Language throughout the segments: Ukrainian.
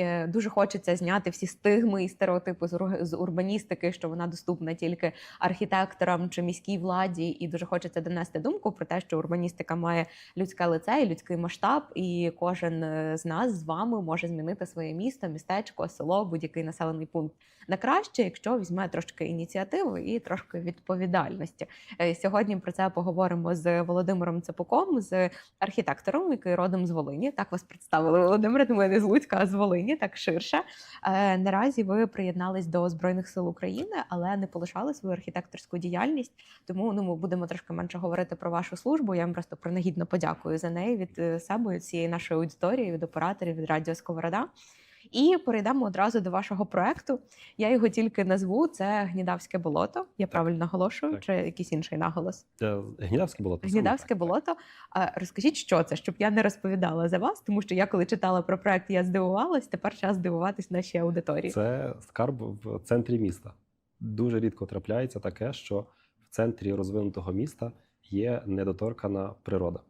Е, Дуже хочеться зняти всі стигми і стереотипи з урбаністики, що вона доступна тільки архітекторам чи міській владі, і дуже хочеться донести думку про те, що урбаністика має людське лице і людський масштаб, і кожен е, з нас з вами може змінити своє місто, містечко, село, будь-який населений пункт на краще, якщо візьме трошки ініціативи і трошки відповідальності. Е, Сьогодні про це поговоримо з Володимиром Цепуком, з архітектором, який родом з Волині. Так вас представили Володимир, я не з Луцька, а з Волині, так ширше. Е, Наразі ви приєднались до Збройних сил України, але не полишали свою архітекторську діяльність. Тому ну, ми будемо трошки менше говорити про вашу службу. Я вам просто принагідно подякую за неї від е, себе, цієї нашої аудиторії, від операторів, від радіо Сковорода. І перейдемо одразу до вашого проекту. Я його тільки назву це Гнідавське болото. Я правильно наголошую, Так. чи якийсь інший наголос? Е, Гнідавське болото. Гнідавське так. болото. А розкажіть, що це, щоб я не розповідала за вас, тому що я коли читала про проект, я здивувалась. Тепер час здивуватись нашій аудиторії. Це скарб в центрі міста. Дуже рідко трапляється таке, що в центрі розвинутого міста є недоторкана природа.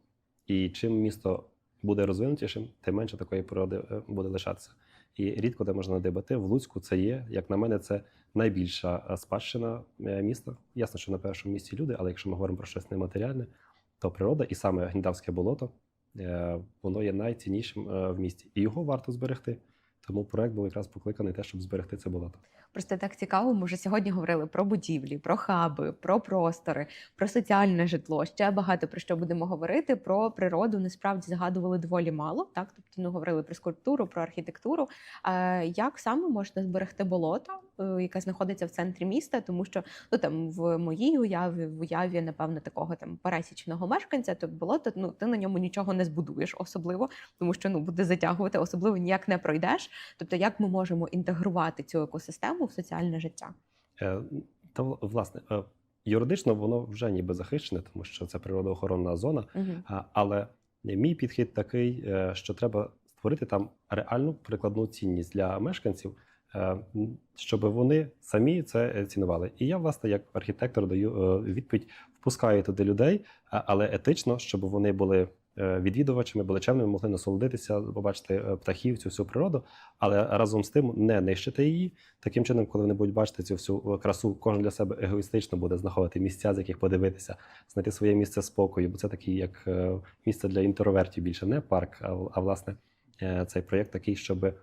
І чим місто буде розвинутішим, тим менше такої природи е, буде лишатися. І рідко де можна дебати. В Луцьку це є, як на мене, це найбільша е, спадщина е, міста. Ясно, що на першому місці люди, але якщо ми говоримо про щось нематеріальне, то природа і саме Гнідавське болото е, воно є найціннішим в місті. І його варто зберегти. Тому проект був якраз покликаний те, щоб зберегти це болото. Просто так цікаво. Ми вже сьогодні говорили про будівлі, про хаби, про простори, про соціальне житло. Ще багато про що будемо говорити. Про природу насправді згадували доволі мало. Так, тобто, ну говорили про скульптуру, про архітектуру. Е, як саме можна зберегти болото, е, яке знаходиться в центрі міста? Тому що ну там в моїй уяві, в уяві, напевно, такого там пересічного мешканця, то болото, ну ти на ньому нічого не збудуєш, особливо, тому що ну буде затягувати, особливо ніяк не пройдеш. Тобто, як ми можемо інтегрувати цю екосистему в соціальне життя? Е, Та власне е, юридично воно вже ніби захищене, тому що це природоохоронна зона. Угу. Але мій підхід такий, е, що треба створити там реальну прикладну цінність для мешканців, щоб вони самі це цінували. І я, власне, як архітектор даю відповідь, впускаю туди людей, але етично, щоб вони були. Е, Відвідувачами були могли насолодитися, побачити е, птахів, цю всю природу, але разом з тим не нищити її. Таким чином, коли вони будуть бачити цю всю е, красу, кожен для себе егоїстично буде знаходити місця, з яких подивитися, знайти своє місце спокою, бо це такий як місце для інтровертів більше, не парк, а, а власне цей проєкт такий, щоб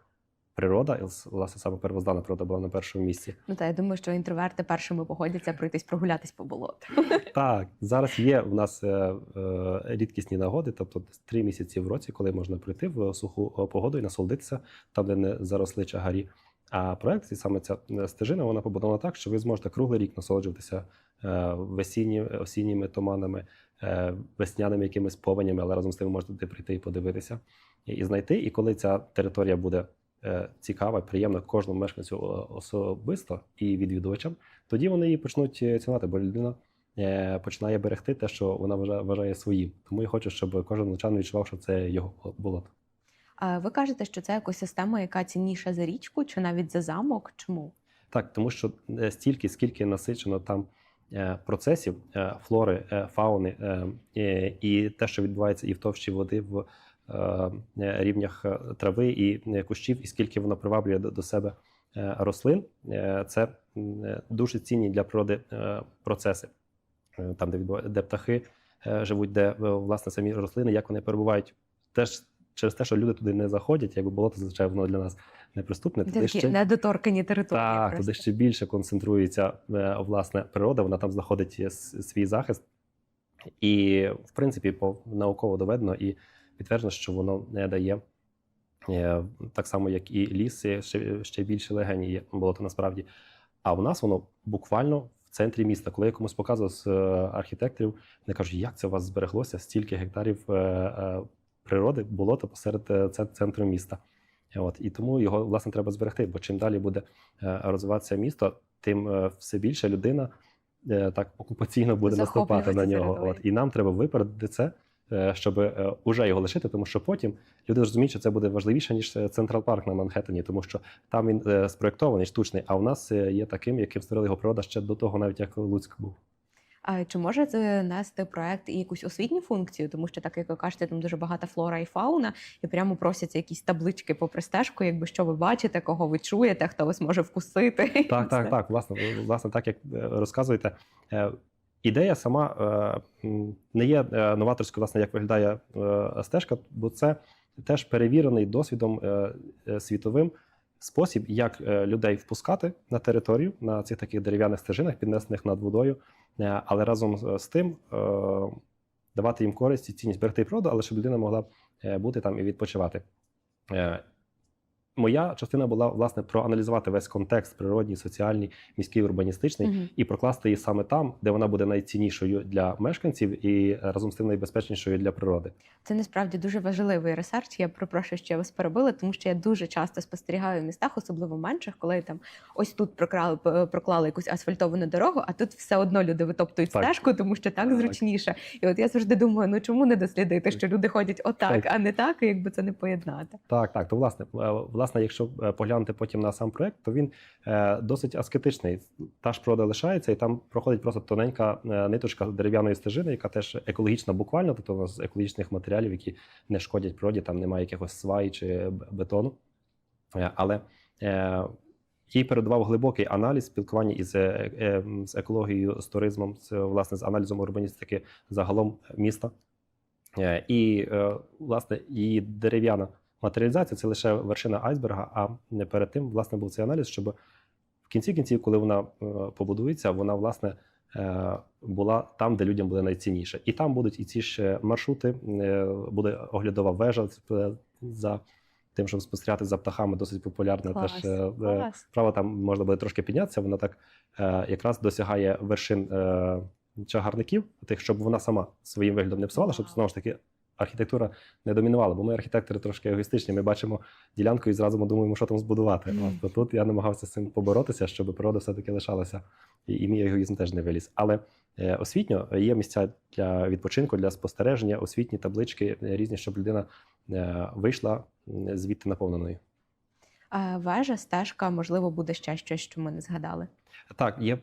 природа, і власне саме первоздана природа була на першому місці. Ну та я думаю, що інтроверти першими погодяться пройтись прогулятись по болоту. Так, зараз є в нас е, е, рідкісні нагоди, тобто три місяці в році, коли можна прийти в суху е, погоду і насолодитися там, де не заросли чагарі. А проект, і саме ця е, стежина, вона побудована так, що ви зможете круглий рік насолоджуватися е, весінні, осінніми туманами, е, весняними якимись повенями, але разом з тим ви можете прийти і подивитися і, знайти. І коли ця територія буде е, цікава, приємна кожному мешканцю е, особисто і відвідувачам, тоді вони її почнуть е, цінувати, бо людина е, починає берегти те, що вона вважає, своїм. Тому я хочу, щоб кожен лучан відчував, що це його болото. А ви кажете, що це екосистема, яка цінніша за річку, чи навіть за замок? Чому? Так, тому що е, стільки, скільки насичено там е, процесів, е, флори, е, фауни, е, е, і те, що відбувається і в товщі води в е, е, рівнях е, трави і е, кущів, і скільки воно приваблює до, себе е, рослин, е, це е, дуже цінні для природи е, процеси. Е, Там, де де птахи е, живуть, де е, власне самі рослини, як вони перебувають, теж через те, що люди туди не заходять, якби болото зазвичай воно для нас неприступне. Туди такі ще- недоторкані території. так, просто. туди ще більше концентрується е, власне природа, вона там знаходить е, свій захист. І, в принципі, по науково доведено і підтверджено, що воно не дає е, так само, як і ліс, є ще, ще більше легені є болото насправді. А у нас воно буквально в центрі міста. Коли я комусь показував з е, архітекторів, вони кажуть, як це у вас збереглося стільки гектарів е, природи, болота посеред центру міста. От і тому його власне треба зберегти. Бо чим далі буде розвиватися місто, тим все більше людина так окупаційно буде наступати на нього. От і нам треба випередити це, щоб е, уже його лишити, тому що потім люди зрозуміють, що це буде важливіше ніж е, Централ Парк на Манхеттені, тому що там він е, спроєктований штучний. А у нас е, є таким, яким створила його природа ще до того, навіть як Луцьк був. А чи може це нести проект і якусь освітню функцію? Тому що, так як ви кажете, там дуже багата флора і фауна, і прямо просяться якісь таблички попри стежку, якби що ви бачите, кого ви чуєте, хто вас може вкусити. Так, так, так. Власне, власне, так як е, розказуєте. Ідея сама е, не є е, новаторською, власне, як виглядає е, стежка, бо це теж перевірений досвідом світовим спосіб, як людей впускати на територію на цих таких дерев'яних стежинах, піднесених над водою, але разом з- тим давати їм користь і цінність берегти природу, але щоб людина могла бути там і відпочивати. Моя частина була власне проаналізувати весь контекст природній, соціальний, міський, урбаністичний Мгм. і прокласти її саме там, де вона буде найціннішою для мешканців і разом з тим найбезпечнішою для природи. Це насправді дуже важливий ресерч. Я перепрошую, що я вас перебила, тому що я дуже часто спостерігаю в містах, особливо в менших, коли там ось тут прокрали проклали якусь асфальтовану дорогу, а тут все одно люди витоптують Так. стежку, тому що так, Так. зручніше. І от я завжди думаю, ну чому не дослідити, що люди ходять отак, Так. а не так, і якби це не поєднати. Так, так. То власне, е, власне, якщо е, поглянути потім на сам проект, то він е, досить аскетичний. Та ж природа лишається, і там проходить просто тоненька е, ниточка дерев'яної стежини, яка теж екологічна буквально, тобто з екологічних матеріалів, які не шкодять природі, там немає якихось сваї чи бетону. Але їй передавав глибокий аналіз спілкування із, з екологією, з туризмом, з власне з аналізом урбаністики загалом міста. І власне її дерев'яна матеріалізація це лише вершина айсберга. А не перед тим власне був цей аналіз, щоб в кінці кінців, коли вона е, побудується, вона власне е, була там, де людям буде найцінніше. І там будуть і ці ж маршрути, е, буде оглядова вежа за тим, щоб спостерігати за птахами, досить популярна Клас, теж. клас. Справа там можна буде трошки піднятися. Вона так е, якраз досягає вершин е, чагарників, тих, щоб вона сама своїм виглядом не псувала, щоб знову ж таки архітектура не домінувала. Бо ми архітектори трошки егоїстичні. Ми бачимо ділянку і зразу ми думаємо, що там збудувати. Мгм. От, тут я намагався з цим поборотися, щоб природа все-таки лишалася, і, і мій егоїзм теж не виліз. Але е, освітньо є місця для відпочинку, для спостереження, освітні таблички е, різні, щоб людина е, вийшла звідти наповненою. А вежа, стежка, можливо, буде ще щось, що ми не згадали. Так, є е,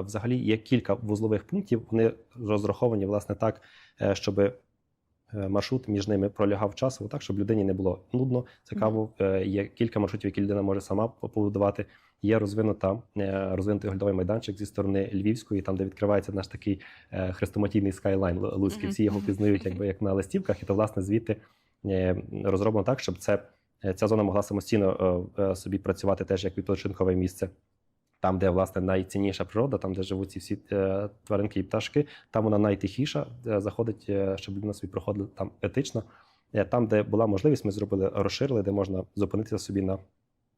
взагалі є кілька вузлових пунктів. Вони розраховані власне так, е, щоб маршрут між ними пролягав часово, так щоб людині не було нудно, цікаво. Е, Є кілька маршрутів, які людина може сама побудувати. Є розвинута е, розвинутий оглядовий майданчик зі сторони Львівської, там де відкривається наш такий е, хрестоматійний скайлайн Лу- Луцький. Всі його пізнають, якби як на листівках, і то власне звідти е, розроблено так, щоб це е, ця зона могла самостійно е, е, собі працювати теж як відпочинкове місце. Там, де власне найцінніша природа, там, де живуть ці всі е, тваринки і пташки, там вона найтихіша, е, заходить, е, щоб людина собі проходила там етично. Е, Там, де була можливість, ми зробили, розширили, де можна зупинитися собі на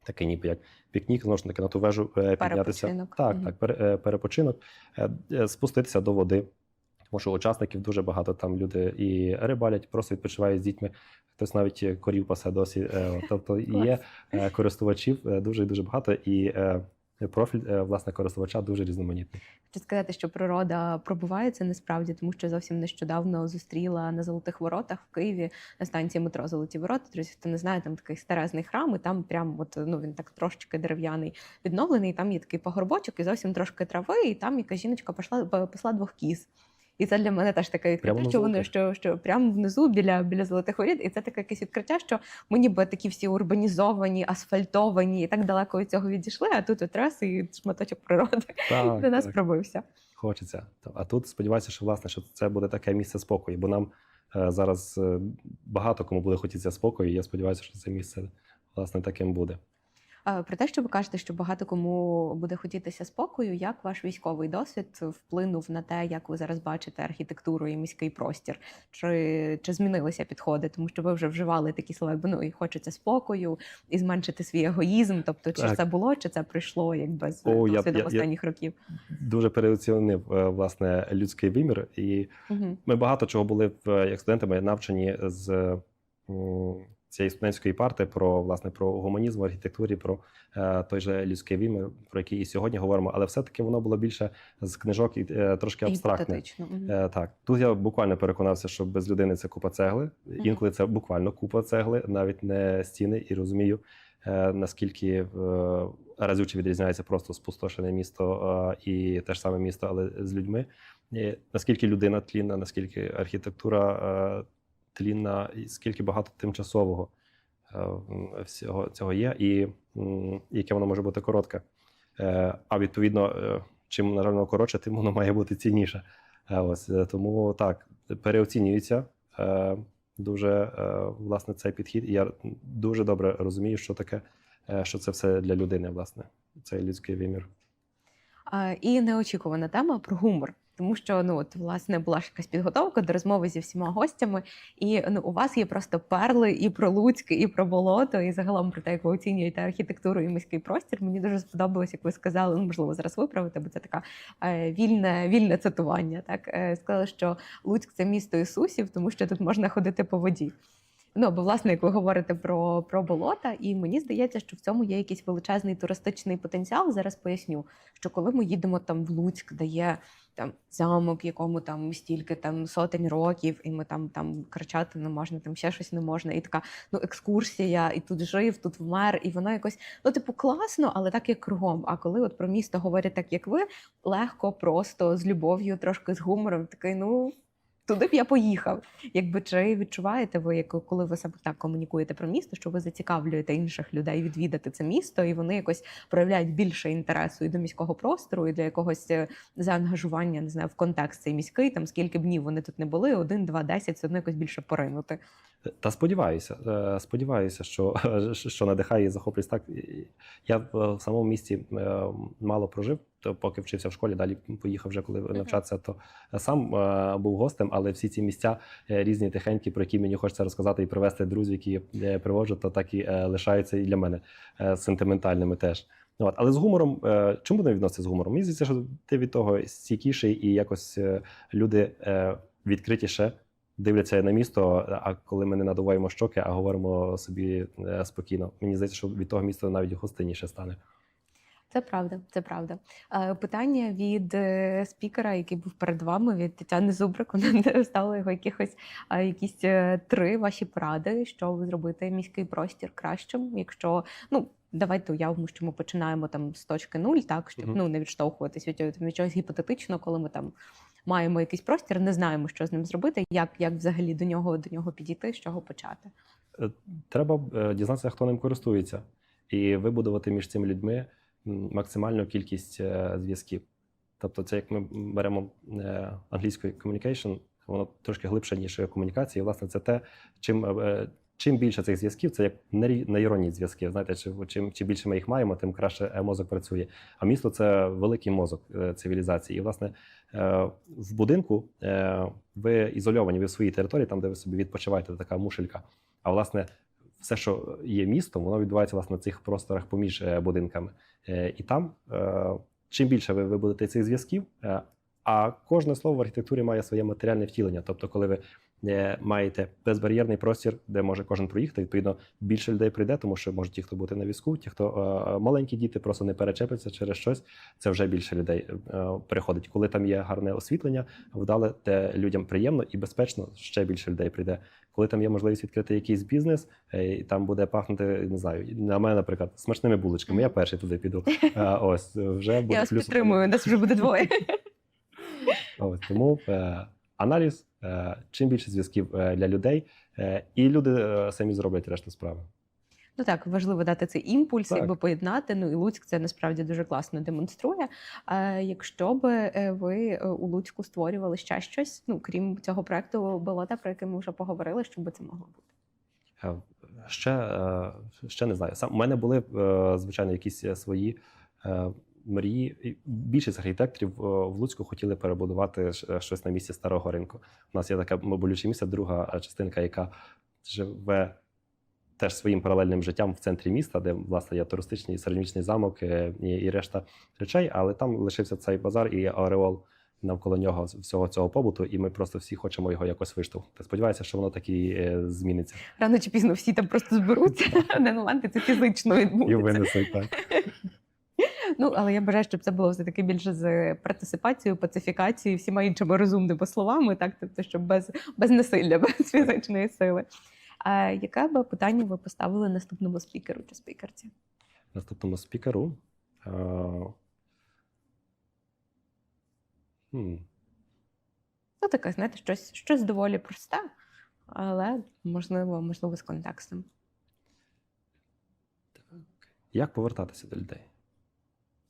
такий ніби як пікнік, знову ж таки на ту вежу е, піднятися. Перепочинок. Так, Мгм. так, пере- е, перепочинок, е, е, спуститися до води. Тому що учасників дуже багато. Там люди і рибалять, просто відпочивають з дітьми. Хтось навіть корів пасе досі. Тобто є користувачів дуже і дуже багато, і профіль е, власне користувача дуже різноманітний. Хочу сказати, що природа пробувається насправді, тому що зовсім нещодавно зустріла на золотих воротах в Києві на станції метро Золоті Ворота. Друзі, хто не знає, там такий старезний храм, і там прям от ну він так трошечки дерев'яний відновлений. Там є такий пагорбочок і зовсім трошки трави, і там яка жіночка пішла пасла двох кіз. І це для мене теж таке відкриття, на що вони що, що прямо внизу біля, біля золотих воріт. І це таке якесь відкриття, що ми ніби такі всі урбанізовані, асфальтовані і так далеко від цього відійшли. А тут от раз і шматочок природи Так, до нас так. пробився. Хочеться. А тут сподіваюся, що власне що це буде таке місце спокою, бо нам е, зараз е, багато кому буде хотітися спокою. і Я сподіваюся, що це місце власне таким буде. А, Про те, що ви кажете, що багато кому буде хотітися спокою, як ваш військовий досвід вплинув на те, як ви зараз бачите архітектуру і міський простір? Чи, чи змінилися підходи? Тому що ви вже вживали такі слова, якби ну і хочеться спокою, і зменшити свій егоїзм. Тобто, чи Так. це було, чи це прийшло якби з О, я- досвідом я- я- останніх років? Дуже переоцінив е, власне людський вимір, і Угу. ми багато чого були в як студентами навчені з цієї студентської парти про власне про гуманізм в архітектурі, про е, той же людський вимір, про який і сьогодні говоримо, але все-таки воно було більше з книжок і е, трошки абстрактне. Е, так, тут я буквально переконався, що без людини це купа цегли. Інколи це буквально купа цегли, навіть не стіни, і розумію, е, наскільки е, разюче відрізняється просто спустошене місто е, і те ж саме місто, але з людьми. І наскільки людина тлінна, наскільки архітектура тлінна, і скільки багато тимчасового е, всього цього є, і яке воно може бути коротке. Е, А відповідно, е, чим на жаль, коротше, тим воно має бути цінніше. Ось тому так переоцінюється дуже власне цей підхід. І я дуже добре розумію, що таке, що це все для людини, власне, цей людський вимір. І неочікувана тема про гумор. Тому що ну от власне була ж якась підготовка до розмови зі всіма гостями, і ну у вас є просто перли і про Луцьк, і про болото, і загалом про те, як ви оцінюєте архітектуру і міський простір. Мені дуже сподобалось, як ви сказали. Ну можливо, зараз виправити, бо це така е, вільне, вільне цитування. Так е, сказали, що Луцьк це місто Ісусів, тому що тут можна ходити по воді. Ну, бо власне, як ви говорите про, про болота, і мені здається, що в цьому є якийсь величезний туристичний потенціал. Зараз поясню, що коли ми їдемо там в Луцьк, де є там замок, якому там стільки там сотень років, і ми там там кричати не можна, там ще щось не можна, і така ну екскурсія, і тут жив, тут вмер, і воно якось ну, типу, класно, але так як кругом. А коли от про місто говорять так, як ви, легко, просто з любов'ю, трошки з гумором, такий, ну. Туди б я поїхав. Якби чи відчуваєте ви, як коли ви саме так комунікуєте про місто, що ви зацікавлюєте інших людей відвідати це місто, і вони якось проявляють більше інтересу і до міського простору, і до якогось е, заангажування, не знаю, в контекст цей міський, там скільки б днів вони тут не були, один, два, десять, все одно якось більше поринути. Та сподіваюся, е, сподіваюся, що, що надихає і захоплюється так. Я в самому місті е, мало прожив, то поки вчився в школі, далі поїхав вже коли навчатися, то сам е, був гостем, але всі ці місця е, різні тихенькі, про які мені хочеться розказати і привезти друзів, які я приводжу, то так і е, лишаються і для мене е, сентиментальними теж. От, але з гумором, е, чому не відноситься з гумором? Мені здається, що ти від того стійкіший і якось е, люди е, відкритіше дивляться на місто. А коли ми не надуваємо щоки, а говоримо собі е, спокійно. Мені здається, що від того міста навіть гостинніше стане. Це правда, це правда. Е, Питання від е, спікера, який був перед вами, від Тетяни Зубрик. Вона ставила його якихось якісь е, три ваші поради, що зробити міський простір кращим, якщо ну. Давайте уявимо, що ми починаємо там з точки нуль, так щоб Мгм. ну не відштовхуватись від, від чогось гіпотетично, коли ми там маємо якийсь простір, не знаємо, що з ним зробити, як, як взагалі до нього до нього підійти, з чого почати. Треба дізнатися, хто ним користується, і вибудувати між цими людьми максимальну кількість е, зв'язків. Тобто, це як ми беремо е, англійською communication, воно трошки глибше, ніж комунікація. І, власне, це те, чим. е, Чим більше цих зв'язків, це як нейронні зв'язки. Знаєте, чи- чим, чим більше ми їх маємо, тим краще мозок працює. А місто це великий мозок цивілізації. І, власне, в будинку ви ізольовані, ви в своїй території, там, де ви собі відпочиваєте, така мушелька. А власне, все, що є містом, воно відбувається власне на цих просторах поміж е, будинками. Е, І там, е, чим більше ви вибудете цих зв'язків, а кожне слово в архітектурі має своє матеріальне втілення. Тобто, коли ви е, маєте безбар'єрний простір, де може кожен проїхати, відповідно більше людей прийде, тому що можуть ті, хто бути на візку, ті, хто е, маленькі діти, просто не перечепляться через щось. Це вже більше людей е, приходить. Коли там є гарне освітлення, вдале, де людям приємно і безпечно, ще більше людей прийде. Коли там є можливість відкрити якийсь бізнес, е, і там буде пахнути, не знаю, на мене, наприклад, смачними булочками. Я перший туди піду. Е, Ось вже буде Я вас плюс. підтримую, нас вже буде двоє. Ось тому е, аналіз, е, чим більше зв'язків е, для людей, е, і люди самі зроблять решту справи. Ну так, важливо дати цей імпульс, Так. якби поєднати. Ну і Луцьк це насправді дуже класно демонструє. Е, якщо е, ви у Луцьку створювали ще щось, ну крім цього проекту болота, про який ми вже поговорили, що би це могло бути? Ще, ще не знаю. Сам у мене були звичайно якісь свої мрії. Більшість архітекторів е, в Луцьку хотіли перебудувати е, щось на місці старого ринку. У нас є таке болюче місце, друга е, частинка, яка живе теж своїм паралельним життям в центрі міста, де власне є туристичний середньовічний замок і, і решта речей, але там лишився цей базар і ореол навколо нього всього цього побуту, і ми просто всі хочемо його якось виштовхнути. Сподіваюся, що воно так і е, зміниться. Рано чи пізно всі там просто зберуться. На це фізично І винесуть так. Ну але я бажаю, щоб це було все таки більше з партисипацією, пацифікацією, всіма іншими розумними словами, так тобто, щоб без, без насилля, без фізичної сили. А яке би питання ви поставили наступному спікеру чи спікерці? Наступному спікеру. хм, Ну, таке, знаєте, щось, щось доволі просте, але можливо, можливо, з контекстом. Як повертатися до людей?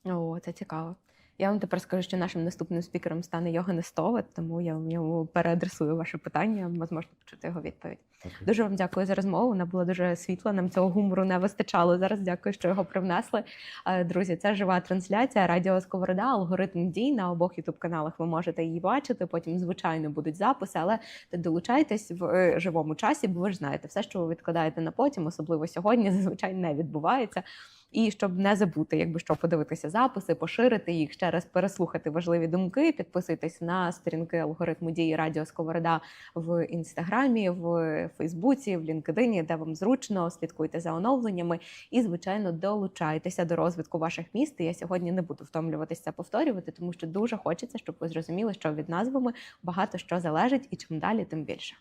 О, це цікаво. Я вам тепер скажу, що нашим наступним спікером стане Йоганн Стовет, тому я йому переадресую ваше питання. Ви зможете почути його відповідь. Дякую. Дуже вам дякую за розмову. Вона була дуже світла. Нам цього гумору не вистачало. Зараз дякую, що його привнесли. Е, Друзі, це жива трансляція Радіо Сковорода, алгоритм дій на обох ютуб каналах. Ви можете її бачити. Потім, звичайно, будуть записи, але долучайтесь в е, живому часі, бо ви ж знаєте, все, що ви відкладаєте на потім, особливо сьогодні, зазвичай не відбувається. І щоб не забути, якби що подивитися записи, поширити їх, ще раз переслухати важливі думки. Підписуйтесь на сторінки алгоритму дії Радіо Сковорода в інстаграмі, в Фейсбуці, в LinkedIn, де вам зручно. Слідкуйте за оновленнями і, звичайно, долучайтеся до розвитку ваших міст. Я сьогодні не буду втомлюватися повторювати, тому що дуже хочеться, щоб ви зрозуміли, що від назвами багато що залежить, і чим далі, тим більше.